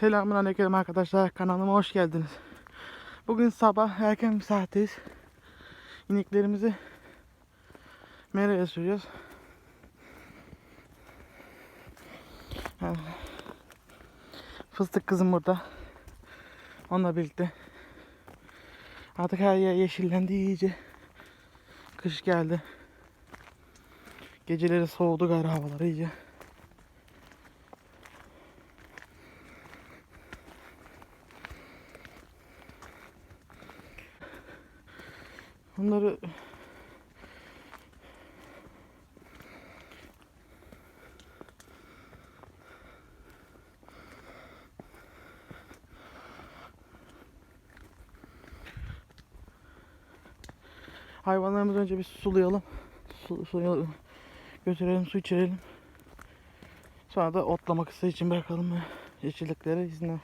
Selamun aleyküm arkadaşlar. Kanalıma hoş geldiniz. Bugün sabah erken bir saatteyiz. İneklerimizi meraya sürüyoruz. Fıstık kızım burada. Onunla birlikte. Artık her yer yeşillendi iyice. Kış geldi. Geceleri soğudu galiba havalar iyice. Bunları hayvanlarımızı önce bir sulayalım. Su, sulayalım. Götürelim, su içirelim. Sonra da otlamak ise için bırakalım. Yeşilliklere izine.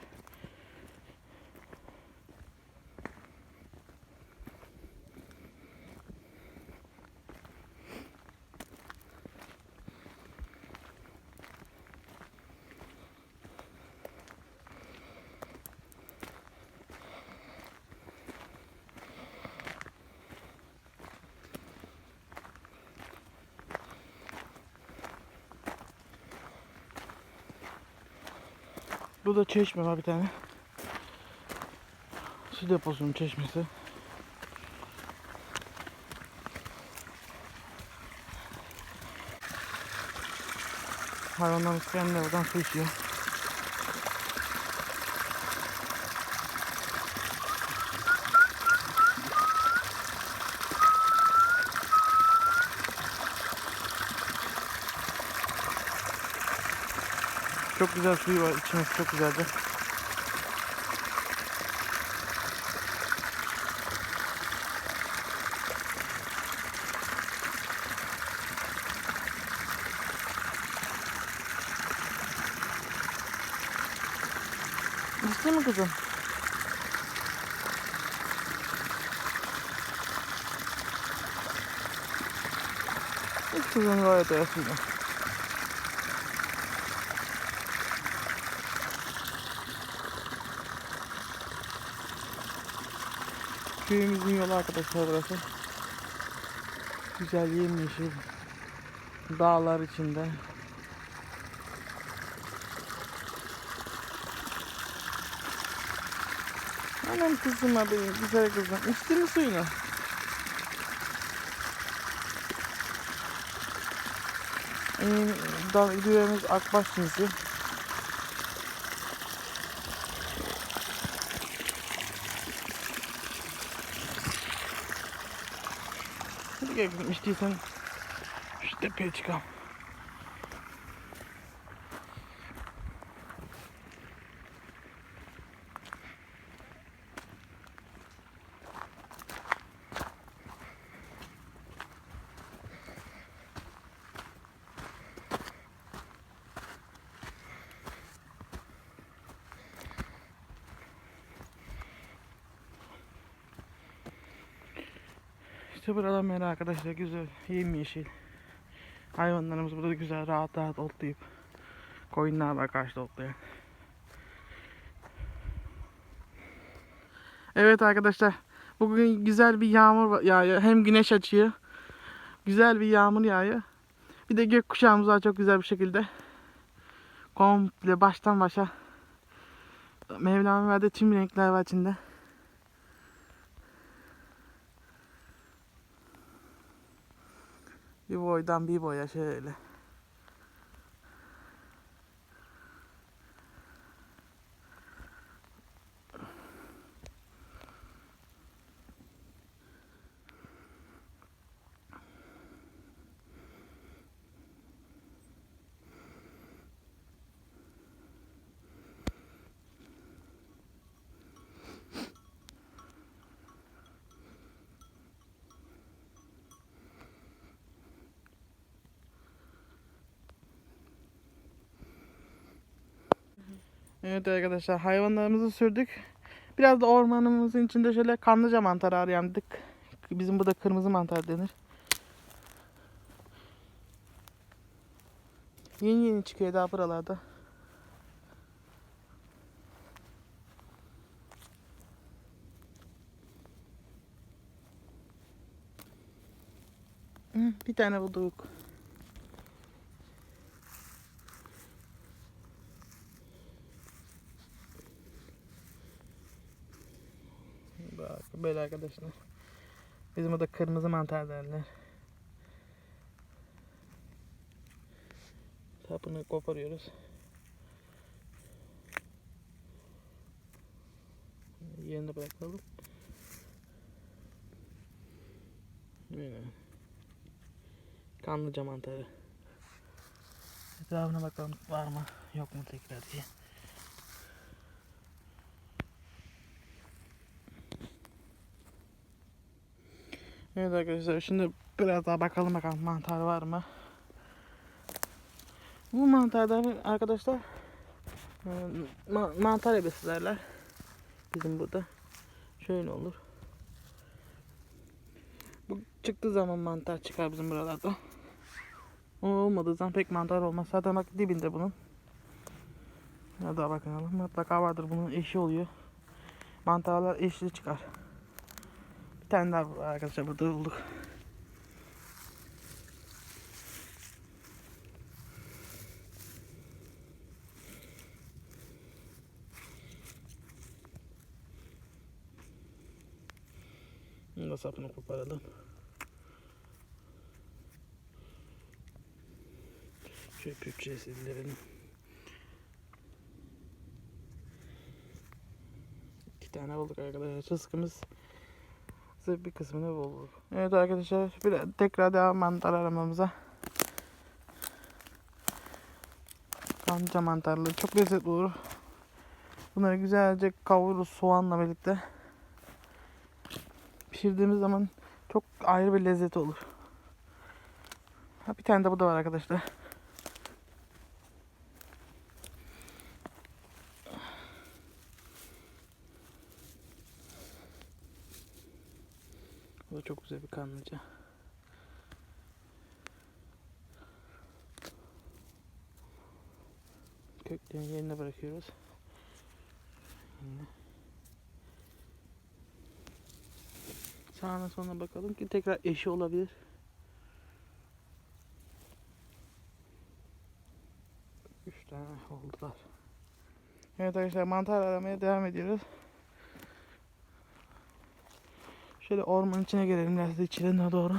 Burada çeşme var bir tane. Su deposunun çeşmesi. Hayvanlar kendi oradan su içiyor. Çok güzel suyu var. İçmesi çok güzeldi. İçti mi kızım? Hiç kızım gayet ayasıyla. Köyümüzün yolu arkadaşlar burası. Güzel yemyeşil. Dağlar içinde. Anam kızım benim güzel kızım. İçti mi suyunu? Ee, düğümüz akbaş cinsi. Kızım içtiysen şu tepeye çıkalım. İşte buralar mera arkadaşlar güzel yemyeşil. Hayvanlarımız burada güzel rahat rahat otlayıp koyunlar var karşıda otlayan. Evet arkadaşlar bugün güzel bir yağmur yağıyor. Hem güneş açıyor. Güzel bir yağmur yağıyor. Bir de gökkuşağımız var çok güzel bir şekilde. Komple baştan başa Mevlam'ın verdiği tüm renkler var içinde. Bir boydan bir boya şöyle. Evet arkadaşlar hayvanlarımızı sürdük. Biraz da ormanımızın içinde şöyle kanlıca mantarı arayandık. Bizim burada kırmızı mantar denir. Yeni yeni çıkıyor daha buralarda. Bir tane bulduk. Böyle arkadaşlar. Bizim burada kırmızı mantar derler. Sapını koparıyoruz. Yerine bırakalım. Böyle. Kanlıca mantarı. Etrafına bakalım var mı yok mu tekrar diye. Evet arkadaşlar şimdi biraz daha bakalım bakalım mantar var mı? Bu mantarlar arkadaşlar e, ma- mantar ebesi derler. Bizim burada. Şöyle olur. Bu çıktığı zaman mantar çıkar bizim buralarda. O olmadığı zaman pek mantar olmaz. Zaten bak dibinde bunun. Ya da bakalım. Mutlaka vardır bunun eşi oluyor. Mantarlar eşli çıkar. Bir tane daha var arkadaşlar burada bulduk. Bunu da sapını koparalım. Şöyle püpçe sildirelim. İki tane bulduk arkadaşlar. Rızkımız bir kısmını bulduk. Evet arkadaşlar bir tekrar devam mantar aramamıza. Kanca mantarları çok lezzetli olur. Bunları güzelce kavururuz soğanla birlikte. Pişirdiğimiz zaman çok ayrı bir lezzet olur. Ha, bir tane de bu da var arkadaşlar. Bu da çok kanlıca. Köklerini yerine bırakıyoruz. Yine. Sağına sonra bakalım ki tekrar eşi olabilir. Üç tane oldular. Evet arkadaşlar mantar aramaya devam ediyoruz. Şöyle ormanın içine girelim biraz da içine doğru.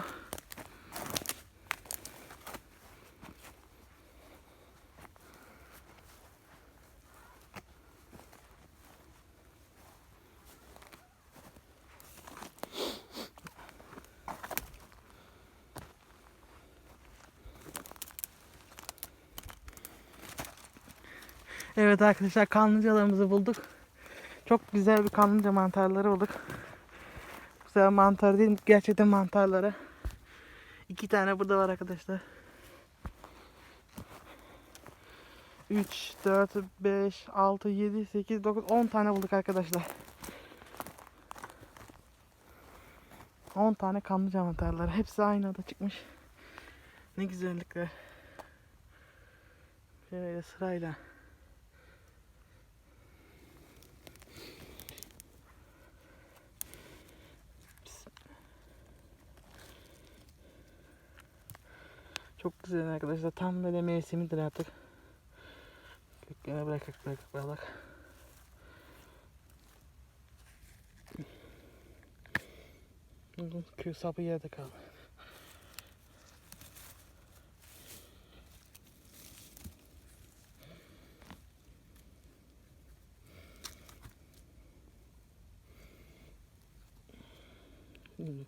Evet arkadaşlar kanlıcalarımızı bulduk. Çok güzel bir kanlıca mantarları bulduk. Güzel mantar değil gerçekten mantarları. İki tane burada var arkadaşlar. 3, 4, 5, 6, 7, 8, 9, 10 tane bulduk arkadaşlar. 10 tane kanlıca mantarları. Hepsi aynı anda çıkmış. Ne güzellikler. Şöyle sırayla. Çok güzel arkadaşlar. Tam böyle mevsimidir artık. Köklerine bırakıp bırakıp bırak. Köy sapı yerde kaldı. Şimdi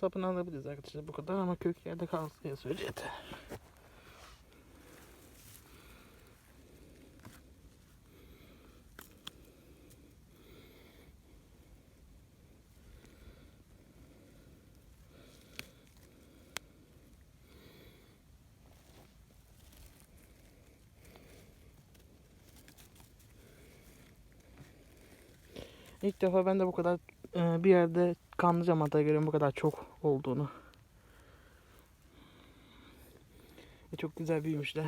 sapını alabiliriz arkadaşlar bu kadar ama kök yerde kalsın diye yeter. İlk defa ben de bu kadar bir yerde kanlıca mantarı görüyorum bu kadar çok olduğunu. Ve çok güzel büyümüşler.